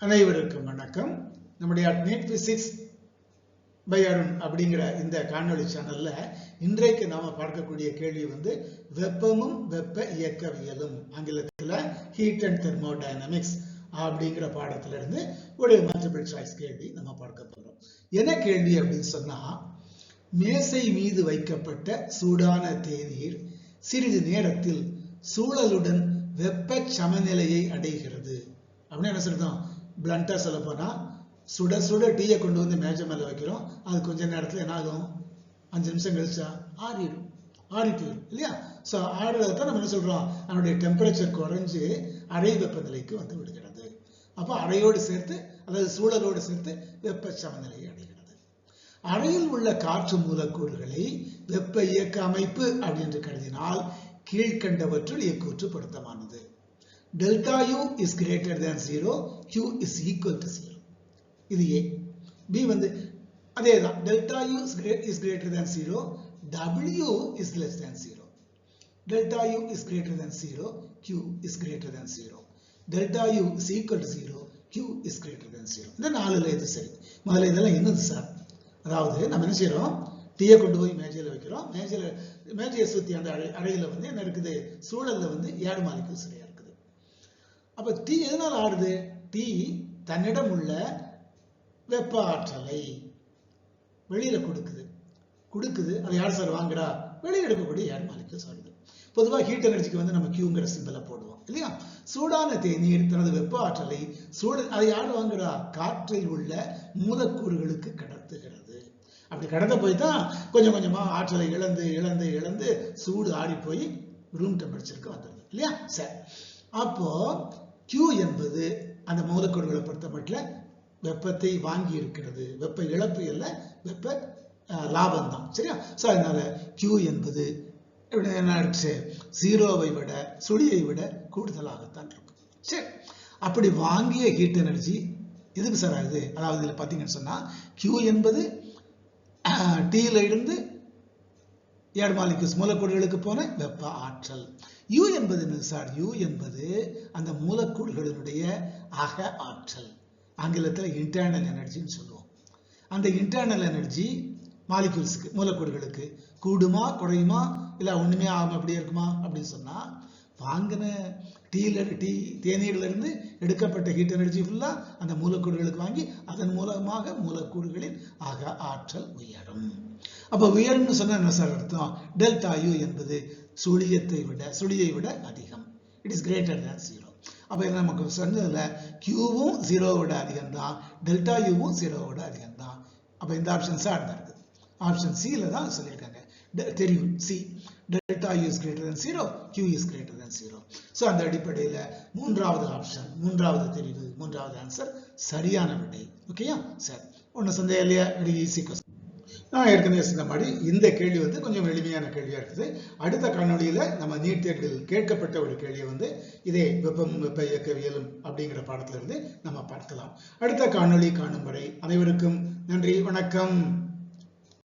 அனைவருக்கும் வணக்கம். நம்முடைய அட்மிட் பிசிக்ஸ் பை அருண் அப்படிங்கிற இந்த காணொலி சேனல்ல இன்றைக்கு நாம பார்க்கக்கூடிய கேள்வி வந்து வெப்பமும் வெப்ப இயக்கவியலும். ஆங்கிலத்துல ஹீட் அண்ட் தெர்மோடைனமிக்ஸ் அப்படிங்கிற பாடத்துல இருந்து ஒரு மல்டிபிள் சாய்ஸ் கேள்வி நம்ம பார்க்க போறோம். என்ன கேள்வி அப்படின்னு சொன்னா மேசை மீது வைக்கப்பட்ட சூடான தேநீர் சிறிது நேரத்தில் சூழலுடன் வெப்ப சமநிலையை அடைகிறது. அப்படின்னு என்ன சொல்றோம்? பிளண்டா சொல்ல போனால் சுட சுட டீயை கொண்டு வந்து மேஜை மேலே வைக்கிறோம். அது கொஞ்ச நேரத்தில் என்ன ஆகும்? அஞ்சு நிமிஷம் கழிச்சா ஆறிடும். ஆறி இல்லையா? ஸோ ஆறுறதை தான் நம்ம என்ன சொல்கிறோம் அதனுடைய டெம்பரேச்சர் குறைஞ்சு அறை வெப்பநிலைக்கு வந்து விடுகிறது. அப்போ அறையோடு சேர்த்து அதாவது சூழலோடு சேர்த்து வெப்ப சமநிலையை அடைகிறது. அறையில் உள்ள காற்று மூலக்கூறுகளை வெப்ப இயக்க அமைப்பு அப்படின்னு கருதினால் கீழ்கண்டவற்றுள் இயக்கூற்று பொருத்தமானது. Delta U is greater than zero Q is equal to zero இது ஏ பி வந்து அதே தான் delta U is greater than zero W is less than zero delta U is greater than zero Q is greater than zero delta U is equal to zero Q is greater than zero இந்த நாலுல இது சரி. முதல்ல இதெல்லாம் என்னது sir அதாவது நம்ம என்ன செய்யறோம்? டீயை கொண்டு போய் மேஜையில் வைக்கிறோம். மேஜையில் மேஜையை சுற்றி அந்த அறை அறையில் வந்து என்ன இருக்குது? சூழல்ல வந்து ஏடு மாலிக்கு சரியா அப்ப டீ எதனால் ஆடுது டீ தன்னிடம் உள்ள வெப்ப ஆற்றலை வெளியில கொடுக்குது. கொடுக்குது அதை யார் சார் வாங்குறா? வெளியே எடுக்கக்கூடிய ஏர் மாலிகூல்ஸ் வருது பொதுவாக ஹீட் எனர்ஜிக்கு வந்து நம்ம கியூங்கிற சிம்பிளை போடுவோம் இல்லையா? சூடான தேநீர் தனது வெப்ப ஆற்றலை சூடு அதை யார் வாங்குறா? காற்றில் உள்ள மூலக்கூறுகளுக்கு கடத்துகிறது. அப்படி கடந்த போய் தான் கொஞ்சம் கொஞ்சமா ஆற்றலை இழந்து இழந்து இழந்து சூடு ஆடி போய் ரூம் டெம்பரேச்சருக்கு வந்துடுது இல்லையா? சரி. அப்போ கியூ என்பது அந்த மூலக்கூறுகளை பொறுத்த வெப்பத்தை வாங்கி இருக்கிறது. வெப்ப இழப்பு இல்லை வெப்ப லாபம் தான் சரியா? ஸோ அதனால கியூ என்பது என்ன ஆயிடுச்சு? ஜீரோவை விட சுழியை விட கூடுதலாகத்தான் இருக்கும். சரி. அப்படி வாங்கிய ஹீட் எனர்ஜி எதுக்கு சார் ஆகுது அதாவது இதில் பார்த்தீங்கன்னு சொன்னால் கியூ என்பது டீல இருந்து ஏழு மாலிக்யூஸ் மூலக்கூறுகளுக்கு போன வெப்ப ஆற்றல். யூ என்பது என்ன சார் யூ என்பது அந்த மூலக்கூறுகளினுடைய அக ஆற்றல். ஆங்கிலத்தில் இன்டர்னல் எனர்ஜின்னு சொல்லுவோம். அந்த இன்டர்னல் எனர்ஜி மாலிகூல்ஸுக்கு மூலக்கூறுகளுக்கு கூடுமா குறையுமா இல்லை ஒன்றுமே ஆகும் அப்படியே இருக்குமா அப்படின்னு சொன்னால் வாங்கின டீல டீ தேநீர்லேருந்து எடுக்கப்பட்ட ஹீட் எனர்ஜி ஃபுல்லாக அந்த மூலக்கூறுகளுக்கு வாங்கி அதன் மூலமாக மூலக்கூறுகளின் ஆக ஆற்றல் உயரும். அப்போ உயரும்னு சொன்னால் என்ன சார் அர்த்தம்? டெல்டா யூ என்பது சுழியத்தை விட சுழியை விட அதிகம். It is greater than zero அப்போ நமக்கு சொன்னதில்? கியூவும் ஜீரோவோட அதிகம் தான் டெல்டா யூவும் ஜீரோவோட அதிகம் தான் அப்போ இந்த ஆப்ஷன் சார் தான் இருக்குது ஆப்ஷன் சியில் தான் சொல்லியிருக்காங்க. தெரியும். C delta U is greater than zero Q is greater than zero so அந்த அடிப்படையில் மூன்றாவது ஆப்ஷன் மூன்றாவது தெரிவு மூன்றாவது ஆன்சர் சரியான விடை. ஓகேயா சரி. ஒன்று சந்தேகம் இல்லையா? வெரி ஈஸி கொஸ்டின் நான் ஏற்கனவே சொன்ன மாதிரி இந்த கேள்வி வந்து கொஞ்சம் எளிமையான கேள்வியா இருக்குது. அடுத்த காணொலியில நம்ம நீட் தேர்வில் கேட்கப்பட்ட ஒரு கேள்வியை வந்து இதே வெப்பம் வெப்ப இயக்கவியலும் அப்படிங்கிற பாடத்துல இருந்து நம்ம பார்க்கலாம். அடுத்த காணொளி காணும் வரை அனைவருக்கும் நன்றி. வணக்கம்.